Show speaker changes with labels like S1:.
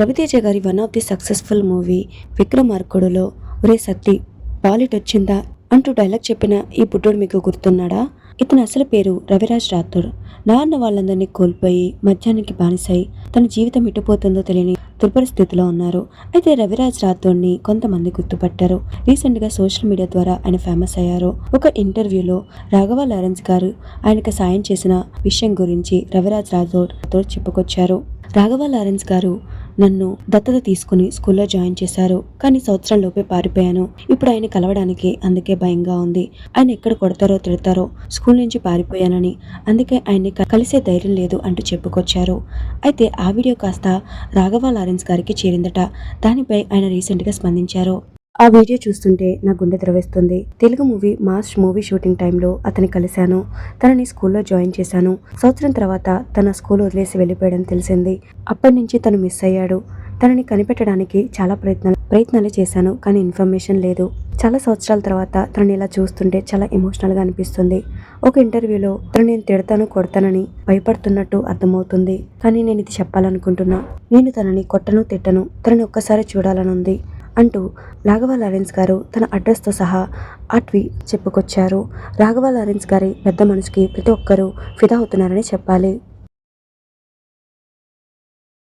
S1: రవితేజ గారి one of the successful movie విక్రమార్కుడులో ఒరే సత్తి పాలిట్ వచ్చిందా అంటూ డైలాగ్ చెప్పిన ఈ బుడ్డోడు మీకు గుర్తున్నాడా? ఇతని అసలు పేరు రవిరాజ్ రాథోడ్. నాన్న వాళ్ళందరినీ కోల్పోయి మద్యానికి బానిసై తన జీవితం ఇటుపోతుందో తెలియని దుర్భర స్థితిలో ఉన్నారు. అయితే రవిరాజ్ రాథోడ్ని కొంతమంది గుర్తుపట్టారు. రీసెంట్గా సోషల్ మీడియా ద్వారా ఆయన ఫేమస్ అయ్యారు. ఒక ఇంటర్వ్యూలో రాఘవ లారెన్స్ గారు ఆయనకు సాయం చేసిన విషయం గురించి రవిరాజ్ రాథోడ్ రాథోడ్ చెప్పుకొచ్చారు. రాఘవ లారెన్స్ గారు నన్ను దత్తత తీసుకుని స్కూల్లో జాయిన్ చేశారు. కానీ సంవత్సరం లోపే పారిపోయాను. ఇప్పుడు ఆయన కలవడానికి అందుకే భయంగా ఉంది. ఆయన ఎక్కడ కొడతారో తిడతారో స్కూల్ నుంచి పారిపోయానని అందుకే ఆయన్ని కలిసే ధైర్యం లేదు అంటూ చెప్పుకొచ్చారు. అయితే ఆ వీడియో కాస్త రాఘవ లారెన్స్ గారికి చేరిందట. దానిపై ఆయన రీసెంట్గా స్పందించారు. ఆ వీడియో చూస్తుంటే నా గుండె ద్రవేస్తుంది. Telugu movie mass movie shooting టైంలో అతని కలిశాను. తనని స్కూల్లో జాయిన్ చేశాను. సంవత్సరం తర్వాత తన స్కూల్ వదిలేసి వెళ్ళిపోయడం తెలిసింది. అప్పటి నుంచి తను మిస్ అయ్యాడు. తనని కనిపెట్టడానికి చాలా ప్రయత్నాలు ప్రయత్నాలు చేశాను కానీ ఇన్ఫర్మేషన్ లేదు. చాలా సంవత్సరాల తర్వాత తనని ఇలా చూస్తుంటే చాలా ఎమోషనల్గా అనిపిస్తుంది. ఒక ఇంటర్వ్యూలో తను నేను తిడతాను కొడతానని భయపడుతున్నట్టు అర్థమవుతుంది. కానీ నేను ఇది చెప్పాలనుకుంటున్నా. నేను తనని కొట్టను తిట్టను. తనని ఒక్కసారి చూడాలనుంది. అంటూ రాఘవ లారెన్స్ గారు తన అడ్రస్తో సహా ఆ ట్వీట్ చెప్పుకొచ్చారు. రాఘవ లారెన్స్ గారి పెద్ద మనసుకి ప్రతి ఒక్కరూ ఫిదా అవుతున్నారని చెప్పాలి.